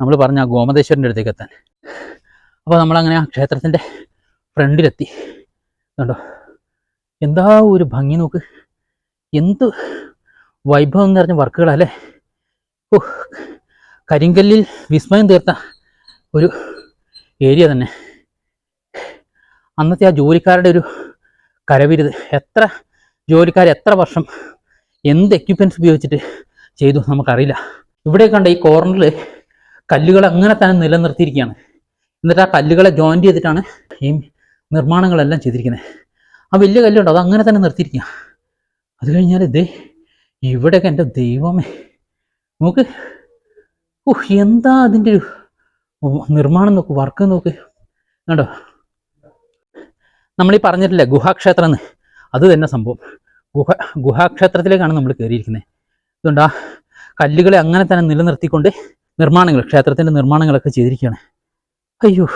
നമ്മൾ പറഞ്ഞ ഗോമതേശ്വരന്റെ അടുത്തേക്ക് എത്താൻ. അപ്പോൾ നമ്മളങ്ങനെ ആ ക്ഷേത്രത്തിന്റെ ഫ്രണ്ടിലെത്തി. കണ്ടോ? എന്താ ഒരു ഭംഗി നോക്ക്. എന്ത് വൈഭവം എന്ന് പറഞ്ഞ വർക്കുകളല്ലേ കരിങ്കല്ലിൽ വിസ്മയം തീർത്ത ഒരു ഏരിയ തന്നെ. അന്നത്തെ ആ ജോലിക്കാരുടെ ഒരു കരവിരുത്. എത്ര ജോലിക്കാർ എത്ര വർഷം എന്ത് എക്യുപ്മെന്റ്സ് ഉപയോഗിച്ചിട്ട് ചെയ്തു നമുക്കറിയില്ല. ഇവിടെ കണ്ട ഈ കോർണറിൽ കല്ലുകൾ അങ്ങനെ തന്നെ നിലനിർത്തിയിരിക്കുകയാണ്. എന്നിട്ട് ആ കല്ലുകളെ ജോയിന്റ് ചെയ്തിട്ടാണ് ഈ നിർമ്മാണങ്ങളെല്ലാം ചെയ്തിരിക്കുന്നത്. ആ വലിയ കല്ലുണ്ടോ? അത് അങ്ങനെ തന്നെ നിർത്തിയിരിക്കുക. അത് കഴിഞ്ഞാൽ ഇതേ ഇവിടെയൊക്കെ എന്റെ ദൈവമേ. നോക്ക്. ഓഹ് എന്താ അതിന്റെ ഒരു നിർമ്മാണം നോക്ക് വർക്ക് നോക്ക്. കണ്ടോ? നമ്മളീ പറഞ്ഞിട്ടില്ലേ ഗുഹാക്ഷേത്രം എന്ന്? അത് തന്നെ സംഭവം. ഗുഹ ഗുഹാക്ഷേത്രത്തിലേക്കാണ് നമ്മൾ കയറിയിരിക്കുന്നത്. അതുകൊണ്ട് ആ കല്ലുകളെ അങ്ങനെ തന്നെ നിലനിർത്തിക്കൊണ്ട് നിർമ്മാണങ്ങൾ ക്ഷേത്രത്തിന്റെ നിർമ്മാണങ്ങളൊക്കെ ചെയ്തിരിക്കുകയാണ്. അയ്യോ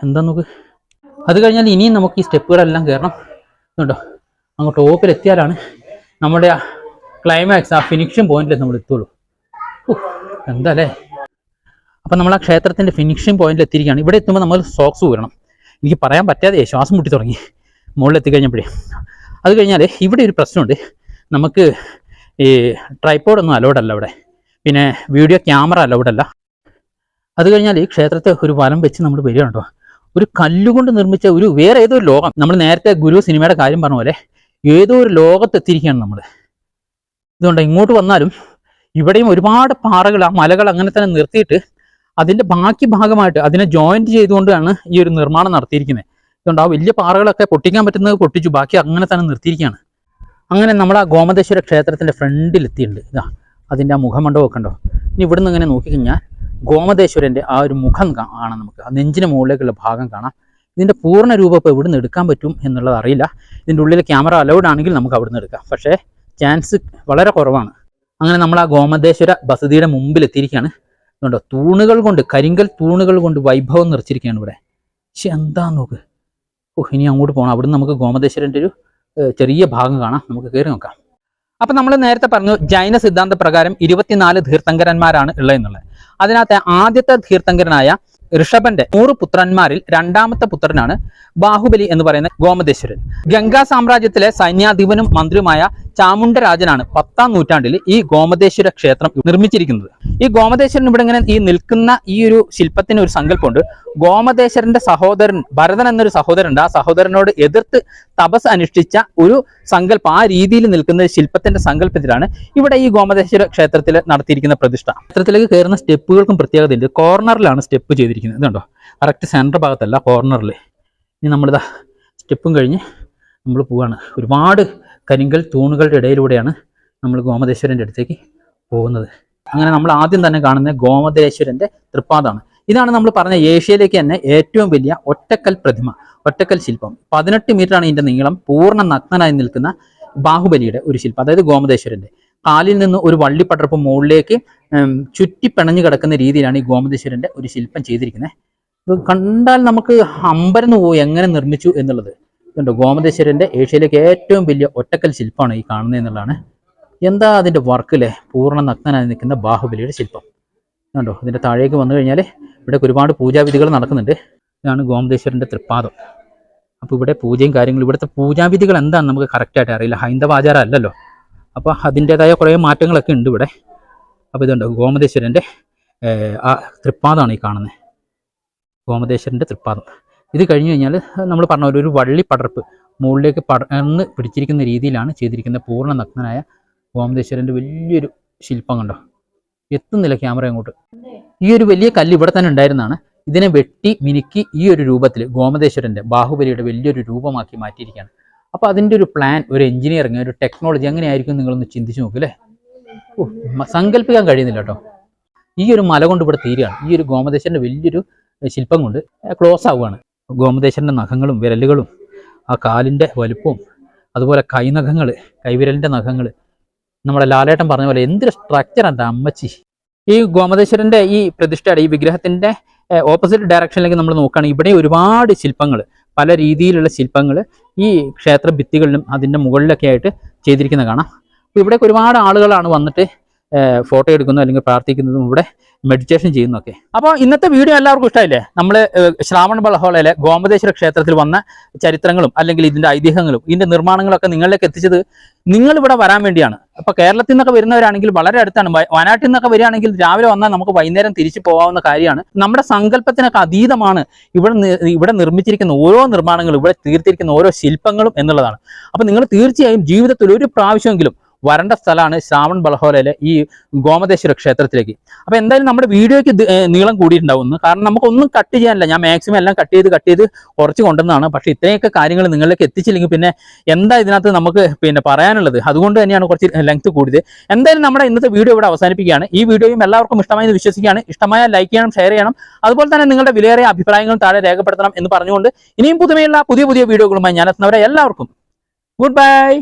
എന്താ നോക്ക്? അത് കഴിഞ്ഞാൽ ഇനിയും നമുക്ക് ഈ സ്റ്റെപ്പുകളെല്ലാം കയറണം. ഇതുണ്ടോ അങ്ങോട്ട് ഓപ്പിലെത്തിയാലാണ് നമ്മുടെ ആ ക്ലൈമാക്സ് ആ ഫിനിഷിംഗ് പോയിന്റിൽ നമ്മൾ എത്തുള്ളൂ. എന്താ അല്ലേ അപ്പം നമ്മൾ ആ ക്ഷേത്രത്തിന്റെ ഫിനിഷിംഗ് പോയിന്റിൽ എത്തിയിരിക്കുകയാണ്. ഇവിടെ എത്തുമ്പോൾ നമ്മൾ സോക്സ് ഊരണം. എനിക്ക് പറയാൻ പറ്റാതെ ശ്വാസം മുട്ടി തുടങ്ങി. മുകളിൽ എത്തിക്കഴിഞ്ഞപ്പോഴേ. അത് കഴിഞ്ഞാൽ ഇവിടെ ഒരു പ്രശ്നമുണ്ട്. നമുക്ക് ഈ ട്രൈപ്പോഡൊന്നും അലൗഡ് അല്ല അവിടെ പിന്നെ വീഡിയോ ക്യാമറ അലൗഡ് അല്ല. അത് കഴിഞ്ഞാൽ ഈ ക്ഷേത്രത്തെ ഒരു വലം വെച്ച് നമ്മൾ വരികയാണോ ഒരു കല്ലുകൊണ്ട് നിർമ്മിച്ച ഒരു വേറെ ഏതോ ലോകം. നമ്മൾ നേരത്തെ ഗുരു സിനിമയുടെ കാര്യം പറഞ്ഞ പോലെ ഏതോ ഒരു ലോകത്തെത്തിയിരിക്കുകയാണ് നമ്മൾ ഇതുകൊണ്ട് ഇങ്ങോട്ട് വന്നാലും ഇവിടെയും ഒരുപാട് പാറകൾ ആ മലകൾ അങ്ങനെ തന്നെ നിർത്തിയിട്ട് അതിന്റെ ബാക്കി ഭാഗമായിട്ട് അതിനെ ജോയിന്റ് ചെയ്തുകൊണ്ടാണ് ഈ ഒരു നിർമ്മാണം നടത്തിയിരിക്കുന്നത്. അതുകൊണ്ട് ആ വലിയ പാറകളൊക്കെ പൊട്ടിക്കാൻ പറ്റുന്നത് പൊട്ടിച്ചു ബാക്കി അങ്ങനെ തന്നെ നിർത്തിയിരിക്കുകയാണ്. അങ്ങനെ നമ്മൾ ആ ഗോമതേശ്വര ക്ഷേത്രത്തിന്റെ ഫ്രണ്ടിലെത്തിയിട്ടുണ്ട്. ഇതാ അതിന്റെ ആ മുഖമണ്ഡപമൊക്കെ ഉണ്ടോ? ഇനി ഇവിടുന്ന് ഇങ്ങനെ നോക്കിക്കഴിഞ്ഞാൽ ഗോമതേശ്വരന്റെ ആ ഒരു മുഖം കാണാം നമുക്ക്. ആ നെഞ്ചിന് മുകളിലേക്കുള്ള ഭാഗം കാണാം. ഇതിന്റെ പൂർണ രൂപം ഇപ്പോൾ ഇവിടുന്ന് എടുക്കാൻ പറ്റും എന്നുള്ളത് അറിയില്ല. ഇതിന്റെ ഉള്ളിൽ ക്യാമറ അലൗഡ് ആണെങ്കിൽ നമുക്ക് അവിടുന്ന് എടുക്കാം. പക്ഷേ ചാൻസ് വളരെ കുറവാണ്. അങ്ങനെ നമ്മൾ ആ ഗോമതേശ്വര ബസതിയുടെ മുമ്പിൽ എത്തിയിരിക്കുകയാണ്. അതുകൊണ്ടോ തൂണുകൾ കൊണ്ട് കരിങ്കൽ തൂണുകൾ കൊണ്ട് വൈഭവം നിറച്ചിരിക്കുകയാണ് ഇവിടെ. പക്ഷെ എന്താ നോക്ക്? ഓ ഇനി അങ്ങോട്ട് പോകണം അവിടുന്ന് നമുക്ക് ഗോമതേശ്വരന്റെ ഒരു ചെറിയ ഭാഗം കാണാം. നമുക്ക് കയറി നോക്കാം. അപ്പം നമ്മൾ നേരത്തെ പറഞ്ഞു ജൈന സിദ്ധാന്ത പ്രകാരം ഇരുപത്തിനാല് തീർത്ഥങ്കരന്മാരാണ് ഉള്ളത് എന്നുള്ളത് അതിനകത്തെ ആദ്യത്തെ തീർത്ഥങ്കരനായ ഋഷഭന്റെ നൂറ് പുത്രന്മാരിൽ രണ്ടാമത്തെ പുത്രനാണ് ബാഹുബലി എന്ന് പറയുന്ന ഗോമതേശ്വരൻ. ഗംഗാ സാമ്രാജ്യത്തിലെ സൈന്യാധിപനും മന്ത്രിയുമായ ചാമുണ്ടരാജനാണ് പത്താം നൂറ്റാണ്ടിൽ ഈ ഗോമതേശ്വര ക്ഷേത്രം നിർമ്മിച്ചിരിക്കുന്നത്. ഈ ഗോമതേശ്വരൻ ഇവിടെ ഇങ്ങനെ ഈ നിൽക്കുന്ന ഈ ഒരു ശില്പത്തിന് ഒരു സങ്കല്പമുണ്ട്. ഗോമതേശ്വരന്റെ സഹോദരൻ ഭരതൻ എന്നൊരു സഹോദരനുണ്ട്. ആ സഹോദരനോട് എതിർത്ത് തപസ് അനുഷ്ഠിച്ച ഒരു സങ്കല്പം ആ രീതിയിൽ നിൽക്കുന്ന ശില്പത്തിന്റെ സങ്കല്പത്തിലാണ് ഇവിടെ ഈ ഗോമതേശ്വര ക്ഷേത്രത്തിൽ നടത്തിയിരിക്കുന്ന പ്രതിഷ്ഠ. ക്ഷേത്രത്തിലേക്ക് കയറുന്ന സ്റ്റെപ്പുകൾക്കും പ്രത്യേകതയുണ്ട്. കോർണറിലാണ് സ്റ്റെപ്പ് ചെയ്തിരിക്കുന്നത്. ഇതുണ്ടോ? കറക്റ്റ് സെന്റർ ഭാഗത്തല്ല കോർണറിൽ ഇനി നമ്മളിതാ സ്റ്റെപ്പും കഴിഞ്ഞ് നമ്മൾ പോവാണ്. ഒരുപാട് കരിങ്കൽ തൂണുകളുടെ ഇടയിലൂടെയാണ് നമ്മൾ ഗോമതേശ്വരന്റെ അടുത്തേക്ക് പോകുന്നത്. അങ്ങനെ നമ്മൾ ആദ്യം തന്നെ കാണുന്ന ഗോമതേശ്വരന്റെ തൃപ്പാതാണ് ഇതാണ് നമ്മൾ പറഞ്ഞ ഏഷ്യയിലേക്ക് തന്നെ ഏറ്റവും വലിയ ഒറ്റക്കൽ പ്രതിമ ഒറ്റക്കൽ ശില്പം. പതിനെട്ട് മീറ്ററാണ് ഇതിന്റെ നീളം പൂർണ നഗ്നനായി നിൽക്കുന്ന ബാഹുബലിയുടെ ഒരു ശില്പം അതായത് ഗോമതേശ്വരന്റെ. കാലിൽ നിന്ന് ഒരു വള്ളിപ്പടർപ്പ് മുകളിലേക്ക് ചുറ്റി പിണഞ്ഞു കിടക്കുന്ന രീതിയിലാണ് ഈ ഗോമതേശ്വരന്റെ ഒരു ശില്പം ചെയ്തിരിക്കുന്നത്. ഇത് കണ്ടാൽ നമുക്ക് അമ്പരന്ന് പോയി എങ്ങനെ നിർമ്മിച്ചു എന്നുള്ളത്. ഇതുണ്ട്. ഗോമതേശ്വരന്റെ ഏഷ്യയിലേക്ക് ഏറ്റവും വലിയ ഒറ്റക്കൽ ശില്പമാണ് ഈ കാണുന്നത് എന്നുള്ളതാണ്. എന്താ അതിന്റെ വർക്കിലെ പൂർണ നഗ്നനായി നിൽക്കുന്ന ബാഹുബലിയുടെ ശില്പം? കണ്ടോ ഇതിന്റെ താഴേക്ക് വന്നു കഴിഞ്ഞാൽ ഇവിടെ ഒരുപാട് പൂജാവിധികൾ നടക്കുന്നുണ്ട്. ഇതാണ് ഗോമതേശ്വരന്റെ തൃപ്പാദം. അപ്പോൾ ഇവിടെ പൂജയും കാര്യങ്ങളും ഇവിടുത്തെ പൂജാവിധികൾ എന്താണെന്ന് നമുക്ക് കറക്റ്റായിട്ട് അറിയില്ല. ഹൈന്ദവ ആചാരം അല്ലല്ലോ. അപ്പോൾ അതിന്റേതായ കുറേ മാറ്റങ്ങളൊക്കെ ഉണ്ട് ഇവിടെ. അപ്പോൾ ഇതുണ്ട് ഗോമതേശ്വരന്റെ ആ തൃപ്പാദമാണ് ഈ കാണുന്നത്. ഗോമതേശ്വരന്റെ തൃപ്പാദം. ഇത് കഴിഞ്ഞ് കഴിഞ്ഞാൽ നമ്മൾ പറഞ്ഞ പോലെ ഒരു വള്ളി പടർപ്പ് മുകളിലേക്ക് പടർന്ന് പിടിച്ചിരിക്കുന്ന രീതിയിലാണ് ചെയ്തിരിക്കുന്ന പൂർണ നഗ്നനായ ഓമദേശ്വരന്റെ വലിയൊരു ശില്പം കണ്ടോ? എത്തുന്നില്ല ക്യാമറ അങ്ങോട്ട്. ഈ ഒരു വലിയ കല്ല് ഇവിടെ തന്നെ ഉണ്ടായിരുന്നതാണ്. ഇതിനെ വെട്ടി മിനുക്കി ഈ ഒരു രൂപത്തിൽ ഗോമതേശ്വരന്റെ ബാഹുബലിയുടെ വലിയൊരു രൂപമാക്കി മാറ്റിയിരിക്കുകയാണ്. അപ്പോൾ അതിന്റെ ഒരു പ്ലാൻ ഒരു എഞ്ചിനീയറിങ് ഒരു ടെക്നോളജി എങ്ങനെയായിരിക്കും നിങ്ങളൊന്ന് ചിന്തിച്ച് നോക്കില്ലേ ഓ, സങ്കല്പിക്കാൻ കഴിയുന്നില്ല കേട്ടോ. ഈ ഒരു മല കൊണ്ട് ഇവിടെ തീരുകയാണ്. ഈ ഒരു ഗോമതേശ്വരന്റെ വലിയൊരു ശില്പം കൊണ്ട് ക്ലോസ് ആവുകയാണ്. ഗോമതേശ്വരന്റെ നഖങ്ങളും വിരലുകളും ആ കാലിന്റെ വലുപ്പവും അതുപോലെ കൈനഖങ്ങൾ കൈവിരലിന്റെ നഖങ്ങൾ നമ്മുടെ ലാലേട്ടൻ പറഞ്ഞ പോലെ എന്തൊരു സ്ട്രക്ചറാണ് അമ്മച്ചി. ഈ ഗോമതേശ്വരന്റെ ഈ പ്രതിഷ്ഠയുടെ ഈ വിഗ്രഹത്തിന്റെ ഓപ്പോസിറ്റ് ഡയറക്ഷനിലേക്ക് നമ്മൾ നോക്കുകയാണെങ്കിൽ ഇവിടെ ഒരുപാട് ശില്പങ്ങൾ പല രീതിയിലുള്ള ശില്പങ്ങൾ ഈ ക്ഷേത്ര ഭിത്തികളിലും അതിന്റെ മുകളിലൊക്കെ ആയിട്ട് ചെയ്തിരിക്കുന്നത് കാണാം. അപ്പോൾ ഇവിടേക്ക് ഒരുപാട് ആളുകളാണ് വന്നിട്ട് ഫോട്ടോ എടുക്കുന്നു അല്ലെങ്കിൽ പ്രാർത്ഥിക്കുന്നതും ഇവിടെ മെഡിറ്റേഷൻ ചെയ്യുന്നൊക്കെ അപ്പോൾ ഇന്നത്തെ വീഡിയോ എല്ലാവർക്കും ഇഷ്ടമായില്ലേ നമ്മൾ ശ്രാവൺ ബളഹോളയിലെ ഗോമതേശ്വര ക്ഷേത്രത്തിൽ വന്ന ചരിത്രങ്ങളും അല്ലെങ്കിൽ ഇതിന്റെ ഐതിഹ്യങ്ങളും ഇതിന്റെ നിർമ്മാണങ്ങളൊക്കെ നിങ്ങളിലേക്ക് എത്തിച്ചത് നിങ്ങൾ ഇവിടെ വരാൻ വേണ്ടിയാണ്. അപ്പോൾ കേരളത്തിൽ നിന്നൊക്കെ വരുന്നവരാണെങ്കിൽ വളരെ അടുത്താണ്. വയ- വയനാട്ടിൽ നിന്നൊക്കെ വരികയാണെങ്കിൽ രാവിലെ വന്നാൽ നമുക്ക് വൈകുന്നേരം തിരിച്ചു പോകാവുന്ന കാര്യമാണ്. നമ്മുടെ സങ്കല്പത്തിനൊക്കെ അതീതമാണ് ഇവിടെ ഇവിടെ നിർമ്മിച്ചിരിക്കുന്ന ഓരോ നിർമ്മാണങ്ങളും ഇവിടെ തീർത്തിരിക്കുന്ന ഓരോ ശില്പങ്ങളും എന്നുള്ളതാണ്. അപ്പോൾ നിങ്ങൾ തീർച്ചയായും ജീവിതത്തിൽ ഒരു പ്രാവശ്യമെങ്കിലും വരേണ്ട സ്ഥലമാണ് ശ്രാവൺ ബലഹോലയിലെ ഈ ഗോമതേശ്വര ക്ഷേത്രത്തിലേക്ക്. അപ്പൊ എന്തായാലും നമ്മുടെ വീഡിയോയ്ക്ക് നീളം കൂടിയിട്ടുണ്ടാവുന്നു. കാരണം നമുക്കൊന്നും കട്ട് ചെയ്യാനില്ല. ഞാൻ മാക്സിമം എല്ലാം കട്ട് ചെയ്ത് കട്ട് ചെയ്ത് കുറച്ച് കൊണ്ടുവന്നതാണ്. പക്ഷേ ഇത്രയൊക്കെ കാര്യങ്ങൾ നിങ്ങളിലേക്ക് എത്തിച്ചില്ലെങ്കിൽ പിന്നെ എന്താ ഇതിനകത്ത് നമുക്ക് പിന്നെ പറയാനുള്ളത്? അതുകൊണ്ട് തന്നെയാണ് കുറച്ച് ലെങ്ത് കൂടിയത്. എന്തായാലും നമ്മുടെ ഇന്നത്തെ വീഡിയോ ഇവിടെ അവസാനിപ്പിക്കുകയാണ്. ഈ വീഡിയോയും എല്ലാവർക്കും ഇഷ്ടമായെന്ന് വിശ്വസിക്കുകയാണ്. ഇഷ്ടമായ ലൈക്ക് ചെയ്യണം ഷെയർ ചെയ്യണം. അതുപോലെ തന്നെ നിങ്ങളുടെ വിലയേറിയ അഭിപ്രായങ്ങൾ താഴെ രേഖപ്പെടുത്തണം എന്ന് പറഞ്ഞുകൊണ്ട് ഇനിയും പുതുമയുള്ള പുതിയ പുതിയ വീഡിയോകളുമായി ഞാൻ എത്തുന്നവരെ എല്ലാവർക്കും. Good bye